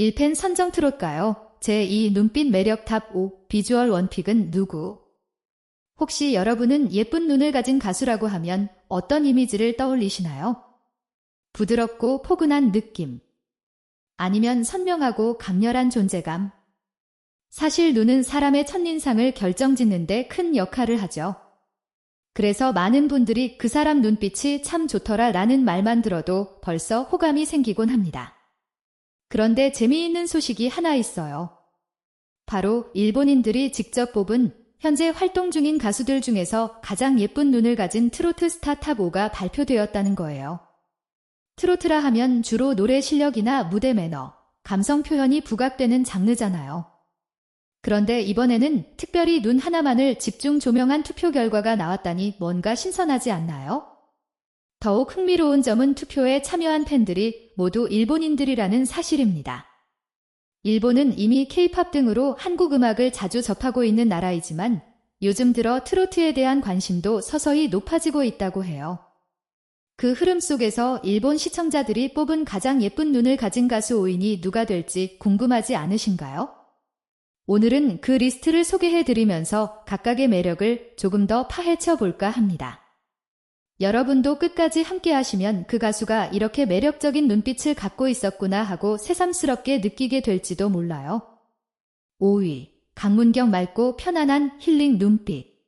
1펜 선정 트롯가요? 제2 눈빛 매력 탑 5 비주얼 원픽은 누구? 혹시 여러분은 예쁜 눈을 가진 가수라고 하면 어떤 이미지를 떠올리시나요? 부드럽고 포근한 느낌. 아니면 선명하고 강렬한 존재감. 사실 눈은 사람의 첫인상을 결정짓는데 큰 역할을 하죠. 그래서 많은 분들이 그 사람 눈빛이 참 좋더라 라는 말만 들어도 벌써 호감이 생기곤 합니다. 그런데 재미있는 소식이 하나 있어요. 바로 일본인들이 직접 뽑은 현재 활동 중인 가수들 중에서 가장 예쁜 눈을 가진 트로트 스타 탑 5가 발표되었다는 거예요. 트로트라 하면 주로 노래 실력이나 무대 매너, 감성 표현이 부각되는 장르잖아요. 그런데 이번에는 특별히 눈 하나만을 집중 조명한 투표 결과가 나왔다니 뭔가 신선하지 않나요? 더욱 흥미로운 점은 투표에 참여한 팬들이 모두 일본인들이라는 사실입니다. 일본은 이미 케이팝 등으로 한국 음악을 자주 접하고 있는 나라이지만 요즘 들어 트로트에 대한 관심도 서서히 높아지고 있다고 해요. 그 흐름 속에서 일본 시청자들이 뽑은 가장 예쁜 눈을 가진 가수 5인이 누가 될지 궁금하지 않으신가요? 오늘은 그 리스트를 소개해 드리면서 각각의 매력을 조금 더 파헤쳐 볼까 합니다. 여러분도 끝까지 함께 하시면 그 가수가 이렇게 매력적인 눈빛을 갖고 있었구나 하고 새삼스럽게 느끼게 될지도 몰라요. 5위. 강문경 맑고 편안한 힐링 눈빛.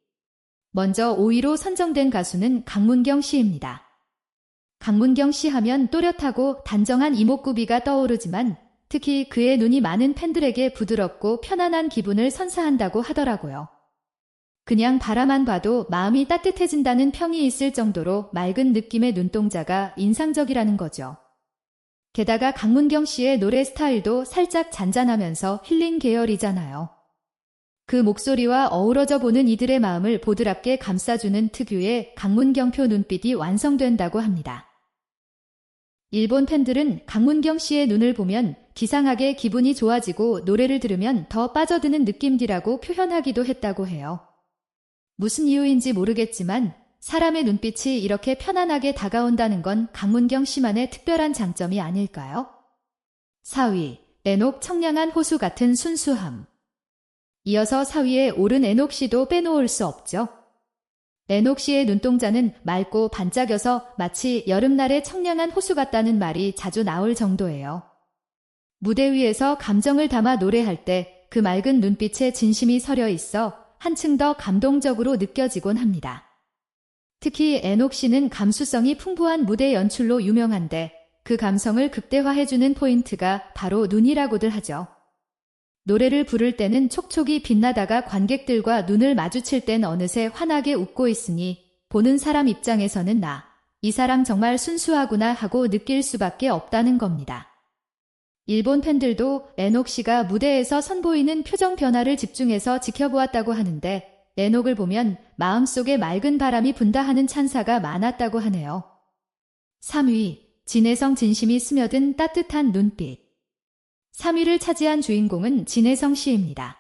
먼저 5위로 선정된 가수는 강문경 씨입니다. 강문경 씨 하면 또렷하고 단정한 이목구비가 떠오르지만 특히 그의 눈이 많은 팬들에게 부드럽고 편안한 기분을 선사한다고 하더라고요. 그냥 바라만 봐도 마음이 따뜻해진다는 평이 있을 정도로 맑은 느낌의 눈동자가 인상적이라는 거죠. 게다가 강문경 씨의 노래 스타일도 살짝 잔잔하면서 힐링 계열이잖아요. 그 목소리와 어우러져 보는 이들의 마음을 보드랍게 감싸주는 특유의 강문경표 눈빛이 완성된다고 합니다. 일본 팬들은 강문경 씨의 눈을 보면 기상하게 기분이 좋아지고 노래를 들으면 더 빠져드는 느낌이라고 표현하기도 했다고 해요. 무슨 이유인지 모르겠지만 사람의 눈빛이 이렇게 편안하게 다가온다는 건 강문경 씨만의 특별한 장점이 아닐까요? 4위, 에녹 청량한 호수 같은 순수함. 이어서 4위에 오른 에녹 씨도 빼놓을 수 없죠. 에녹 씨의 눈동자는 맑고 반짝여서 마치 여름날의 청량한 호수 같다는 말이 자주 나올 정도예요. 무대 위에서 감정을 담아 노래할 때 그 맑은 눈빛에 진심이 서려 있어 한층 더 감동적으로 느껴지곤 합니다. 특히 에녹 씨는 감수성이 풍부한 무대 연출로 유명한데 그 감성을 극대화해주는 포인트가 바로 눈이라고들 하죠. 노래를 부를 때는 촉촉이 빛나다가 관객들과 눈을 마주칠 땐 어느새 환하게 웃고 있으니 보는 사람 입장에서는 나, 이 사람 정말 순수하구나 하고 느낄 수밖에 없다는 겁니다. 일본 팬들도 에녹 씨가 무대에서 선보이는 표정 변화를 집중해서 지켜보았다고 하는데 에녹을 보면 마음속에 맑은 바람이 분다 하는 찬사가 많았다고 하네요. 3위, 진혜성 진심이 스며든 따뜻한 눈빛. 3위를 차지한 주인공은 진혜성 씨입니다.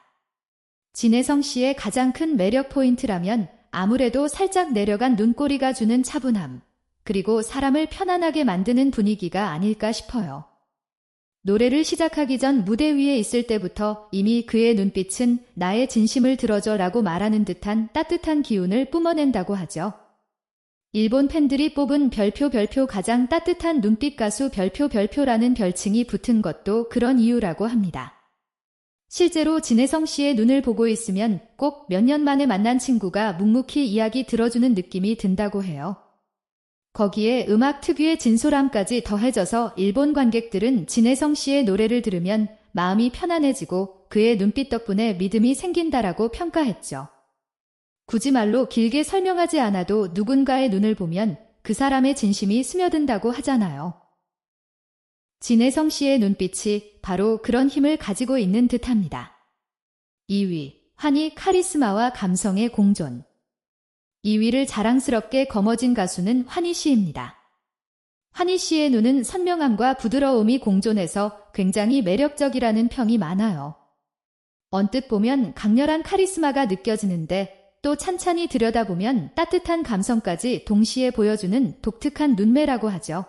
진혜성 씨의 가장 큰 매력 포인트라면 아무래도 살짝 내려간 눈꼬리가 주는 차분함, 그리고 사람을 편안하게 만드는 분위기가 아닐까 싶어요. 노래를 시작하기 전 무대 위에 있을 때부터 이미 그의 눈빛은 나의 진심을 들어줘 라고 말하는 듯한 따뜻한 기운을 뿜어낸다고 하죠. 일본 팬들이 뽑은 별표 별표 가장 따뜻한 눈빛 가수 별표 별표라는 별칭이 붙은 것도 그런 이유라고 합니다. 실제로 진혜성 씨의 눈을 보고 있으면 꼭 몇 년 만에 만난 친구가 묵묵히 이야기 들어주는 느낌이 든다고 해요. 거기에 음악 특유의 진솔함까지 더해져서 일본 관객들은 진혜성 씨의 노래를 들으면 마음이 편안해지고 그의 눈빛 덕분에 믿음이 생긴다라고 평가했죠. 굳이 말로 길게 설명하지 않아도 누군가의 눈을 보면 그 사람의 진심이 스며든다고 하잖아요. 진혜성 씨의 눈빛이 바로 그런 힘을 가지고 있는 듯합니다. 2위, 환희 카리스마와 감성의 공존. 2위를 자랑스럽게 거머쥔 가수는 환희 씨입니다. 환희 씨의 눈은 선명함과 부드러움이 공존해서 굉장히 매력적이라는 평이 많아요. 언뜻 보면 강렬한 카리스마가 느껴지는데 또 찬찬히 들여다보면 따뜻한 감성까지 동시에 보여주는 독특한 눈매라고 하죠.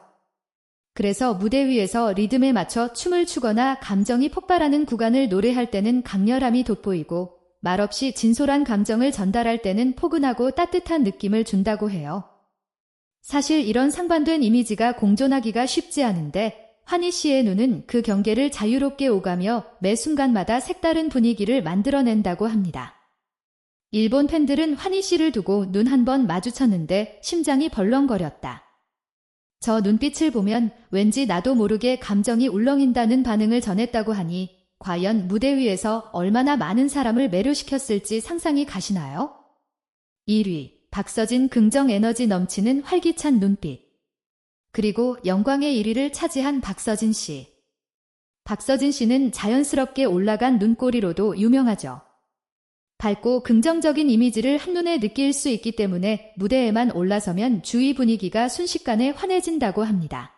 그래서 무대 위에서 리듬에 맞춰 춤을 추거나 감정이 폭발하는 구간을 노래할 때는 강렬함이 돋보이고 말없이 진솔한 감정을 전달할 때는 포근하고 따뜻한 느낌을 준다고 해요. 사실 이런 상반된 이미지가 공존하기가 쉽지 않은데 환희 씨의 눈은 그 경계를 자유롭게 오가며 매 순간마다 색다른 분위기를 만들어낸다고 합니다. 일본 팬들은 환희 씨를 두고 눈 한 번 마주쳤는데 심장이 벌렁거렸다. 저 눈빛을 보면 왠지 나도 모르게 감정이 울렁인다는 반응을 전했다고 하니 과연 무대 위에서 얼마나 많은 사람을 매료시켰을지 상상이 가시나요? 1위 박서진 긍정 에너지 넘치는 활기찬 눈빛 그리고 영광의 1위를 차지한 박서진 씨. 박서진 씨는 자연스럽게 올라간 눈꼬리로도 유명하죠. 밝고 긍정적인 이미지를 한눈에 느낄 수 있기 때문에 무대에만 올라서면 주위 분위기가 순식간에 환해진다고 합니다.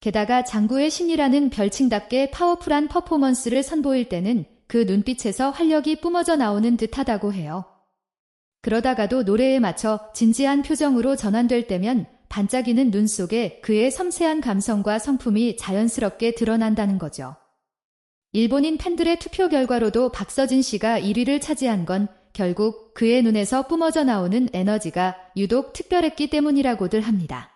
게다가 장구의 신이라는 별칭답게 파워풀한 퍼포먼스를 선보일 때는 그 눈빛에서 활력이 뿜어져 나오는 듯하다고 해요. 그러다가도 노래에 맞춰 진지한 표정으로 전환될 때면 반짝이는 눈 속에 그의 섬세한 감성과 성품이 자연스럽게 드러난다는 거죠. 일본인 팬들의 투표 결과로도 박서진 씨가 1위를 차지한 건 결국 그의 눈에서 뿜어져 나오는 에너지가 유독 특별했기 때문이라고들 합니다.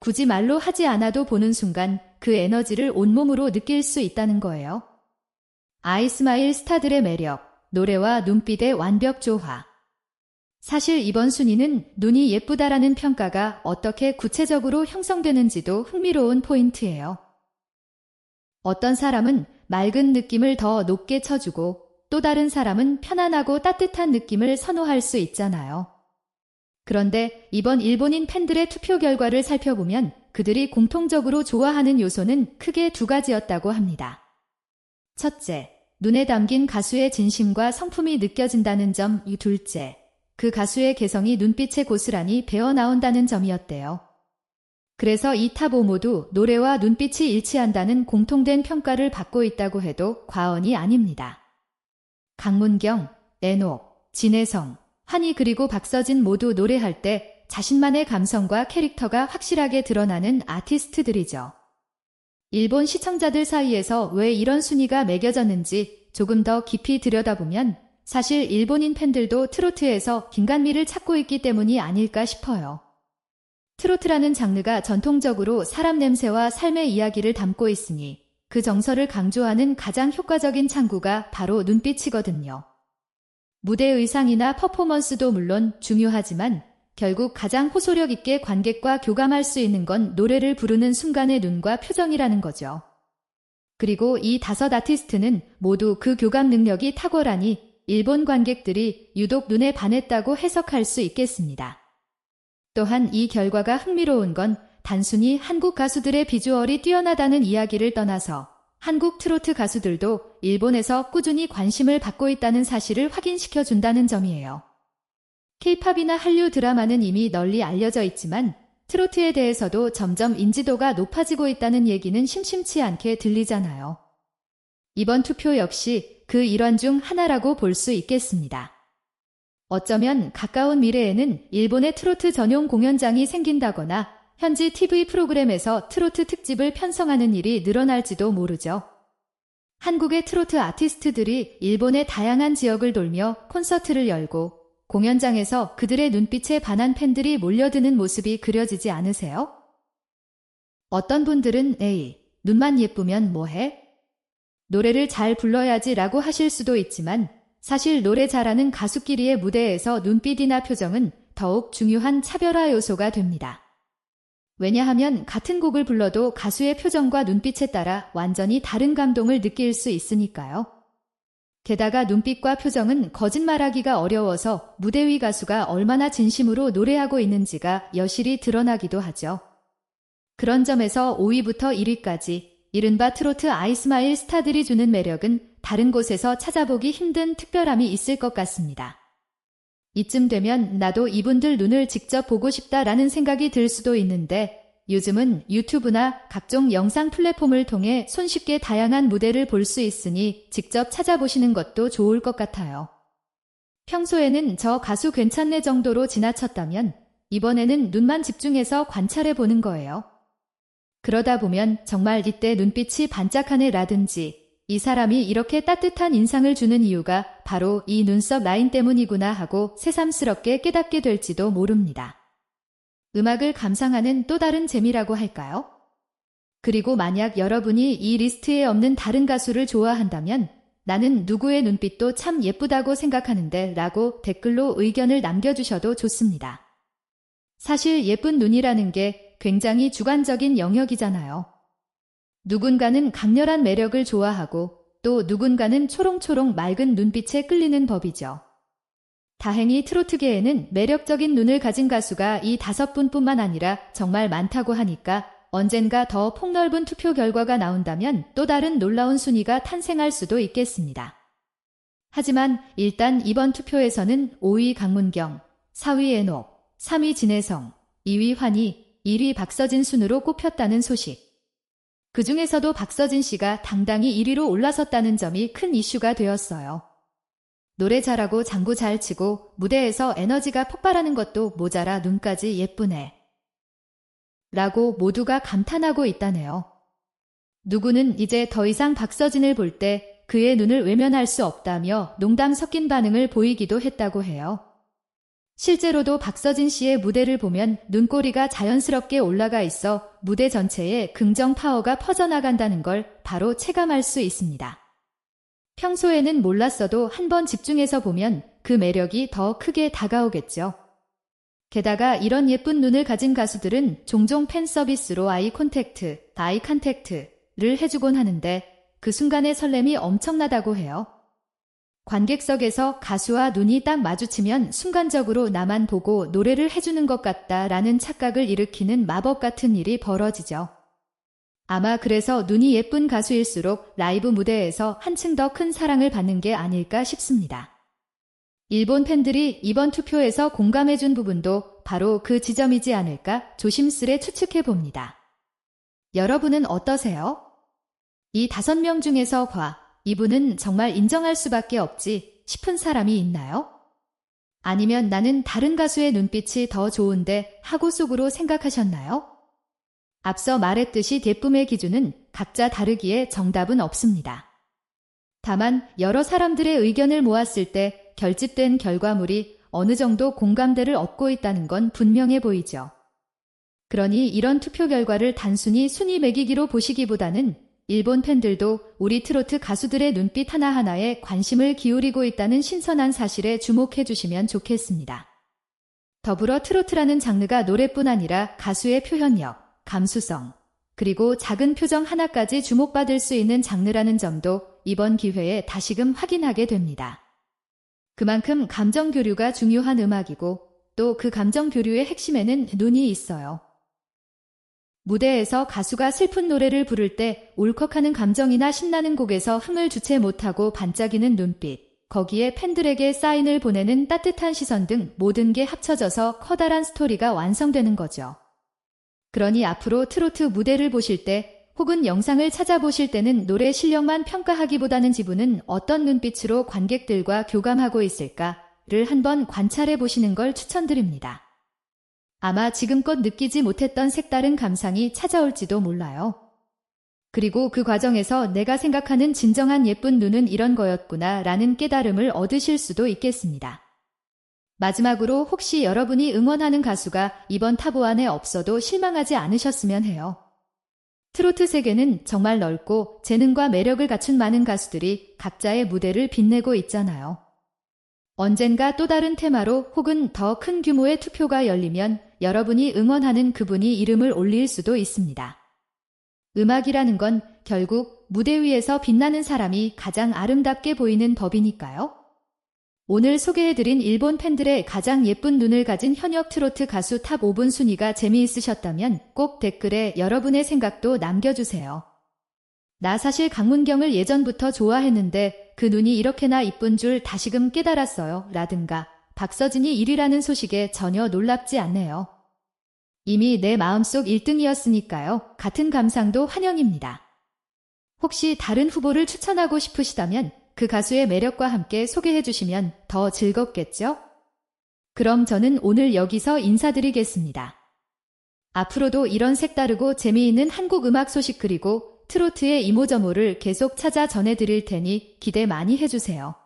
굳이 말로 하지 않아도 보는 순간 그 에너지를 온몸으로 느낄 수 있다는 거예요. 아이스마일 스타들의 매력, 노래와 눈빛의 완벽 조화. 사실 이번 순위는 눈이 예쁘다라는 평가가 어떻게 구체적으로 형성되는지도 흥미로운 포인트예요. 어떤 사람은 맑은 느낌을 더 높게 쳐주고 또 다른 사람은 편안하고 따뜻한 느낌을 선호할 수 있잖아요. 그런데 이번 일본인 팬들의 투표 결과를 살펴보면 그들이 공통적으로 좋아하는 요소는 크게 두 가지였다고 합니다. 첫째, 눈에 담긴 가수의 진심과 성품이 느껴진다는 점, 이 둘째, 그 가수의 개성이 눈빛에 고스란히 배어 나온다는 점이었대요. 그래서 이 탑5 모두 노래와 눈빛이 일치한다는 공통된 평가를 받고 있다고 해도 과언이 아닙니다. 강문경, 애녹, 진혜성, 환희 그리고 박서진 모두 노래할 때 자신만의 감성과 캐릭터가 확실하게 드러나는 아티스트들이죠. 일본 시청자들 사이에서 왜 이런 순위가 매겨졌는지 조금 더 깊이 들여다보면 사실 일본인 팬들도 트로트에서 긴간미를 찾고 있기 때문이 아닐까 싶어요. 트로트라는 장르가 전통적으로 사람 냄새와 삶의 이야기를 담고 있으니 그 정서를 강조하는 가장 효과적인 창구가 바로 눈빛이거든요. 무대 의상이나 퍼포먼스도 물론 중요하지만 결국 가장 호소력 있게 관객과 교감할 수 있는 건 노래를 부르는 순간의 눈과 표정이라는 거죠. 그리고 이 다섯 아티스트는 모두 그 교감 능력이 탁월하니 일본 관객들이 유독 눈에 반했다고 해석할 수 있겠습니다. 또한 이 결과가 흥미로운 건 단순히 한국 가수들의 비주얼이 뛰어나다는 이야기를 떠나서 한국 트로트 가수들도 일본에서 꾸준히 관심을 받고 있다는 사실을 확인시켜 준다는 점이에요. 케이팝이나 한류 드라마는 이미 널리 알려져 있지만 트로트에 대해서도 점점 인지도가 높아지고 있다는 얘기는 심심치 않게 들리잖아요. 이번 투표 역시 그 일환 중 하나라고 볼 수 있겠습니다. 어쩌면 가까운 미래에는 일본의 트로트 전용 공연장이 생긴다거나 현지 TV 프로그램에서 트로트 특집을 편성하는 일이 늘어날지도 모르죠. 한국의 트로트 아티스트들이 일본의 다양한 지역을 돌며 콘서트를 열고 공연장에서 그들의 눈빛에 반한 팬들이 몰려드는 모습이 그려지지 않으세요? 어떤 분들은 에이, 눈만 예쁘면 뭐해? 노래를 잘 불러야지 라고 하실 수도 있지만 사실 노래 잘하는 가수끼리의 무대에서 눈빛이나 표정은 더욱 중요한 차별화 요소가 됩니다. 왜냐하면 같은 곡을 불러도 가수의 표정과 눈빛에 따라 완전히 다른 감동을 느낄 수 있으니까요. 게다가 눈빛과 표정은 거짓말하기가 어려워서 무대 위 가수가 얼마나 진심으로 노래하고 있는지가 여실히 드러나기도 하죠. 그런 점에서 5위부터 1위까지 이른바 트로트 아이스마일 스타들이 주는 매력은 다른 곳에서 찾아보기 힘든 특별함이 있을 것 같습니다. 이쯤 되면 나도 이분들 눈을 직접 보고 싶다라는 생각이 들 수도 있는데 요즘은 유튜브나 각종 영상 플랫폼을 통해 손쉽게 다양한 무대를 볼 수 있으니 직접 찾아보시는 것도 좋을 것 같아요. 평소에는 저 가수 괜찮네 정도로 지나쳤다면 이번에는 눈만 집중해서 관찰해 보는 거예요. 그러다 보면 정말 이때 눈빛이 반짝하네 라든지 이 사람이 이렇게 따뜻한 인상을 주는 이유가 바로 이 눈썹 라인 때문이구나 하고 새삼스럽게 깨닫게 될지도 모릅니다. 음악을 감상하는 또 다른 재미라고 할까요? 그리고 만약 여러분이 이 리스트에 없는 다른 가수를 좋아한다면 나는 누구의 눈빛도 참 예쁘다고 생각하는데 라고 댓글로 의견을 남겨주셔도 좋습니다. 사실 예쁜 눈이라는 게 굉장히 주관적인 영역이잖아요. 누군가는 강렬한 매력을 좋아하고 또 누군가는 초롱초롱 맑은 눈빛에 끌리는 법이죠. 다행히 트로트계에는 매력적인 눈을 가진 가수가 이 다섯 분뿐만 아니라 정말 많다고 하니까 언젠가 더 폭넓은 투표 결과가 나온다면 또 다른 놀라운 순위가 탄생할 수도 있겠습니다. 하지만 일단 이번 투표에서는 5위 강문경, 4위 애녹, 3위 진혜성, 2위 환희, 1위 박서진 순으로 꼽혔다는 소식. 그 중에서도 박서진 씨가 당당히 1위로 올라섰다는 점이 큰 이슈가 되었어요. 노래 잘하고 장구 잘 치고 무대에서 에너지가 폭발하는 것도 모자라 눈까지 예쁘네. 라고 모두가 감탄하고 있다네요. 누구는 이제 더 이상 박서진을 볼 때 그의 눈을 외면할 수 없다며 농담 섞인 반응을 보이기도 했다고 해요. 실제로도 박서진 씨의 무대를 보면 눈꼬리가 자연스럽게 올라가 있어 무대 전체에 긍정 파워가 퍼져나간다는 걸 바로 체감할 수 있습니다. 평소에는 몰랐어도 한번 집중해서 보면 그 매력이 더 크게 다가오겠죠. 게다가 이런 예쁜 눈을 가진 가수들은 종종 팬 서비스로 아이 콘택트, 아이 컨택트를 해주곤 하는데 그 순간의 설렘이 엄청나다고 해요. 관객석에서 가수와 눈이 딱 마주치면 순간적으로 나만 보고 노래를 해주는 것 같다라는 착각을 일으키는 마법 같은 일이 벌어지죠. 아마 그래서 눈이 예쁜 가수일수록 라이브 무대에서 한층 더 큰 사랑을 받는 게 아닐까 싶습니다. 일본 팬들이 이번 투표에서 공감해준 부분도 바로 그 지점이지 않을까 조심스레 추측해 봅니다. 여러분은 어떠세요? 이 다섯 명 중에서 과, 이분은 정말 인정할 수밖에 없지 싶은 사람이 있나요? 아니면 나는 다른 가수의 눈빛이 더 좋은데 하고 속으로 생각하셨나요? 앞서 말했듯이 예쁨의 기준은 각자 다르기에 정답은 없습니다. 다만 여러 사람들의 의견을 모았을 때 결집된 결과물이 어느 정도 공감대를 얻고 있다는 건 분명해 보이죠. 그러니 이런 투표 결과를 단순히 순위 매기기로 보시기보다는 일본 팬들도 우리 트로트 가수들의 눈빛 하나하나에 관심을 기울이고 있다는 신선한 사실에 주목해 주시면 좋겠습니다. 더불어 트로트라는 장르가 노래뿐 아니라 가수의 표현력, 감수성, 그리고 작은 표정 하나까지 주목받을 수 있는 장르라는 점도 이번 기회에 다시금 확인하게 됩니다. 그만큼 감정 교류가 중요한 음악이고 또 그 감정 교류의 핵심에는 눈이 있어요. 무대에서 가수가 슬픈 노래를 부를 때 울컥하는 감정이나 신나는 곡에서 흥을 주체 못하고 반짝이는 눈빛, 거기에 팬들에게 사인을 보내는 따뜻한 시선 등 모든 게 합쳐져서 커다란 스토리가 완성되는 거죠. 그러니 앞으로 트로트 무대를 보실 때 혹은 영상을 찾아보실 때는 노래 실력만 평가하기보다는 지분은 어떤 눈빛으로 관객들과 교감하고 있을까를 한번 관찰해 보시는 걸 추천드립니다. 아마 지금껏 느끼지 못했던 색다른 감상이 찾아올지도 몰라요. 그리고 그 과정에서 내가 생각하는 진정한 예쁜 눈은 이런 거였구나 라는 깨달음을 얻으실 수도 있겠습니다. 마지막으로 혹시 여러분이 응원하는 가수가 이번 타보 안에 없어도 실망하지 않으셨으면 해요. 트로트 세계는 정말 넓고 재능과 매력을 갖춘 많은 가수들이 각자의 무대를 빛내고 있잖아요. 언젠가 또 다른 테마로 혹은 더 큰 규모의 투표가 열리면 여러분이 응원하는 그분이 이름을 올릴 수도 있습니다. 음악이라는 건 결국 무대 위에서 빛나는 사람이 가장 아름답게 보이는 법이니까요. 오늘 소개해드린 일본 팬들의 가장 예쁜 눈을 가진 현역 트로트 가수 탑 5분 순위가 재미있으셨다면 꼭 댓글에 여러분의 생각도 남겨주세요. 나 사실 강문경을 예전부터 좋아했는데 그 눈이 이렇게나 이쁜 줄 다시금 깨달았어요. 라든가 박서진이 1위라는 소식에 전혀 놀랍지 않네요. 이미 내 마음속 1등이었으니까요. 같은 감상도 환영입니다. 혹시 다른 후보를 추천하고 싶으시다면 그 가수의 매력과 함께 소개해 주시면 더 즐겁겠죠? 그럼 저는 오늘 여기서 인사드리겠습니다. 앞으로도 이런 색다르고 재미있는 한국 음악 소식 그리고 트로트의 이모저모를 계속 찾아 전해드릴 테니 기대 많이 해주세요.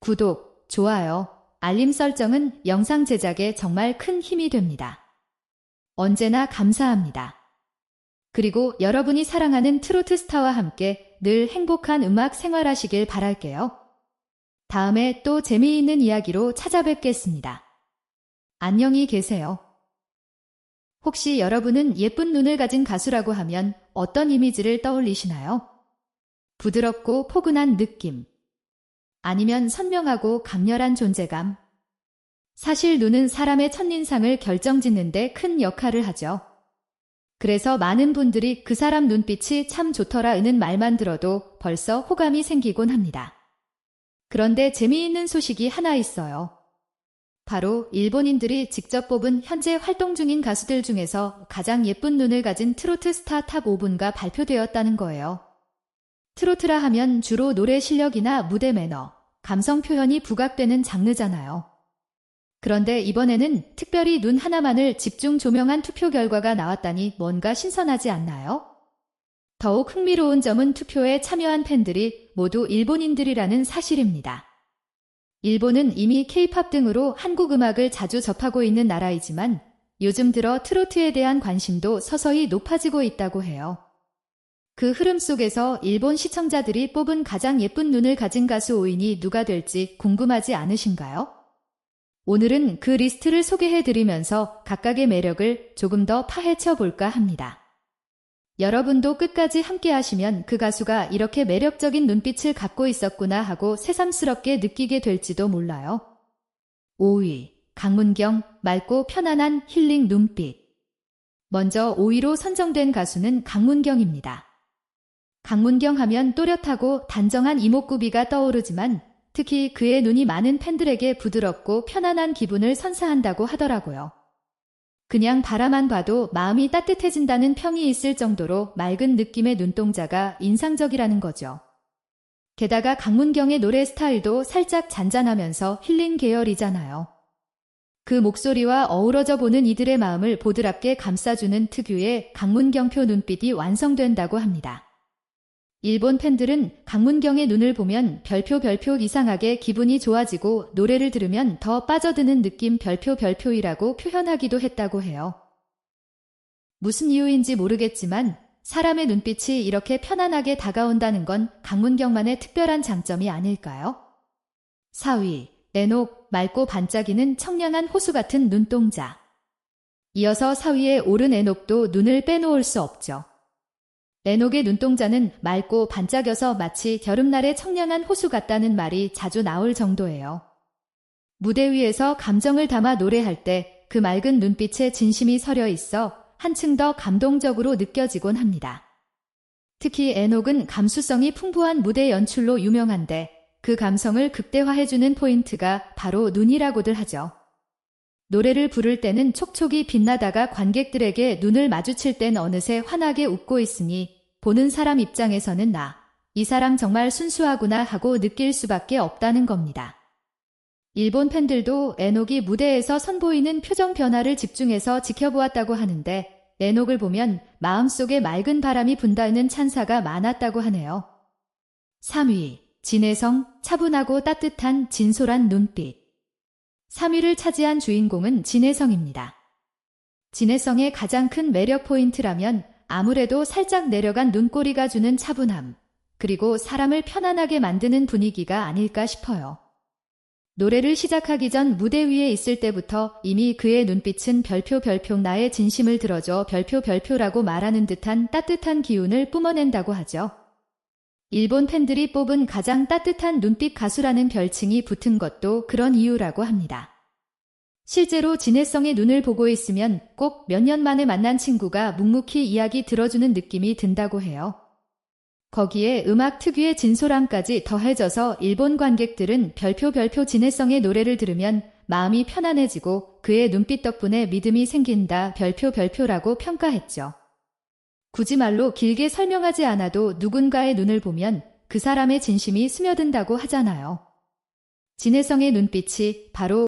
구독, 좋아요, 알림 설정은 영상 제작에 정말 큰 힘이 됩니다. 언제나 감사합니다. 그리고 여러분이 사랑하는 트로트 스타와 함께 늘 행복한 음악 생활하시길 바랄게요. 다음에 또 재미있는 이야기로 찾아뵙겠습니다. 안녕히 계세요. 혹시 여러분은 예쁜 눈을 가진 가수라고 하면 어떤 이미지를 떠올리시나요? 부드럽고 포근한 느낌. 아니면 선명하고 강렬한 존재감. 사실 눈은 사람의 첫인상을 결정짓는데 큰 역할을 하죠. 그래서 많은 분들이 그 사람 눈빛이 참 좋더라 는 말만 들어도 벌써 호감이 생기곤 합니다. 그런데 재미있는 소식이 하나 있어요. 바로 일본인들이 직접 뽑은 현재 활동 중인 가수들 중에서 가장 예쁜 눈을 가진 트로트 스타 탑 5분가 발표되었다는 거예요. 트로트라 하면 주로 노래 실력이나 무대 매너, 감성 표현이 부각되는 장르잖아요. 그런데 이번에는 특별히 눈 하나만을 집중 조명한 투표 결과가 나왔다니 뭔가 신선하지 않나요? 더욱 흥미로운 점은 투표에 참여한 팬들이 모두 일본인들이라는 사실입니다. 일본은 이미 케이팝 등으로 한국 음악을 자주 접하고 있는 나라이지만 요즘 들어 트로트에 대한 관심도 서서히 높아지고 있다고 해요. 그 흐름 속에서 일본 시청자들이 뽑은 가장 예쁜 눈을 가진 가수 5인이 누가 될지 궁금하지 않으신가요? 오늘은 그 리스트를 소개해 드리면서 각각의 매력을 조금 더 파헤쳐 볼까 합니다. 여러분도 끝까지 함께 하시면 그 가수가 이렇게 매력적인 눈빛을 갖고 있었구나 하고 새삼스럽게 느끼게 될지도 몰라요. 5위. 강문경, 맑고 편안한 힐링 눈빛. 먼저 5위로 선정된 가수는 강문경입니다. 강문경 하면 또렷하고 단정한 이목구비가 떠오르지만 특히 그의 눈이 많은 팬들에게 부드럽고 편안한 기분을 선사한다고 하더라고요. 그냥 바라만 봐도 마음이 따뜻해진다는 평이 있을 정도로 맑은 느낌의 눈동자가 인상적이라는 거죠. 게다가 강문경의 노래 스타일도 살짝 잔잔하면서 힐링 계열이잖아요. 그 목소리와 어우러져 보는 이들의 마음을 보드랍게 감싸주는 특유의 강문경표 눈빛이 완성된다고 합니다. 일본 팬들은 강문경의 눈을 보면 별표 별표 이상하게 기분이 좋아지고 노래를 들으면 더 빠져드는 느낌 별표 별표이라고 표현하기도 했다고 해요. 무슨 이유인지 모르겠지만 사람의 눈빛이 이렇게 편안하게 다가온다는 건 강문경만의 특별한 장점이 아닐까요? 4위. 에녹, 맑고 반짝이는 청량한 호수 같은 눈동자. 이어서 4위에 오른 에녹도 눈을 빼놓을 수 없죠. 에녹의 눈동자는 맑고 반짝여서 마치 겨름날의 청량한 호수 같다는 말이 자주 나올 정도예요. 무대 위에서 감정을 담아 노래할 때 그 맑은 눈빛에 진심이 서려 있어 한층 더 감동적으로 느껴지곤 합니다. 특히 에녹은 감수성이 풍부한 무대 연출로 유명한데 그 감성을 극대화해주는 포인트가 바로 눈이라고들 하죠. 노래를 부를 때는 촉촉이 빛나다가 관객들에게 눈을 마주칠 땐 어느새 환하게 웃고 있으니 보는 사람 입장에서는 나, 이 사람 정말 순수하구나 하고 느낄 수밖에 없다는 겁니다. 일본 팬들도 에녹이 무대에서 선보이는 표정 변화를 집중해서 지켜보았다고 하는데 에녹을 보면 마음속에 맑은 바람이 분다는 찬사가 많았다고 하네요. 3위. 진혜성, 차분하고 따뜻한 진솔한 눈빛. 3위를 차지한 주인공은 진혜성입니다. 진혜성의 가장 큰 매력 포인트라면 아무래도 살짝 내려간 눈꼬리가 주는 차분함, 그리고 사람을 편안하게 만드는 분위기가 아닐까 싶어요. 노래를 시작하기 전 무대 위에 있을 때부터 이미 그의 눈빛은 별표 별표 나의 진심을 들어줘 별표 별표라고 말하는 듯한 따뜻한 기운을 뿜어낸다고 하죠. 일본 팬들이 뽑은 가장 따뜻한 눈빛 가수라는 별칭이 붙은 것도 그런 이유라고 합니다. 실제로 진해성의 눈을 보고 있으면 꼭 몇 년 만에 만난 친구가 묵묵히 이야기 들어주는 느낌이 든다고 해요. 거기에 음악 특유의 진솔함까지 더해져서 일본 관객들은 별표 별표 진해성의 노래를 들으면 마음이 편안해지고 그의 눈빛 덕분에 믿음이 생긴다 별표 별표라고 평가했죠. 굳이 말로 길게 설명하지 않아도 누군가의 눈을 보면 그 사람의 진심이 스며든다고 하잖아요. 진혜성의 눈빛이 바로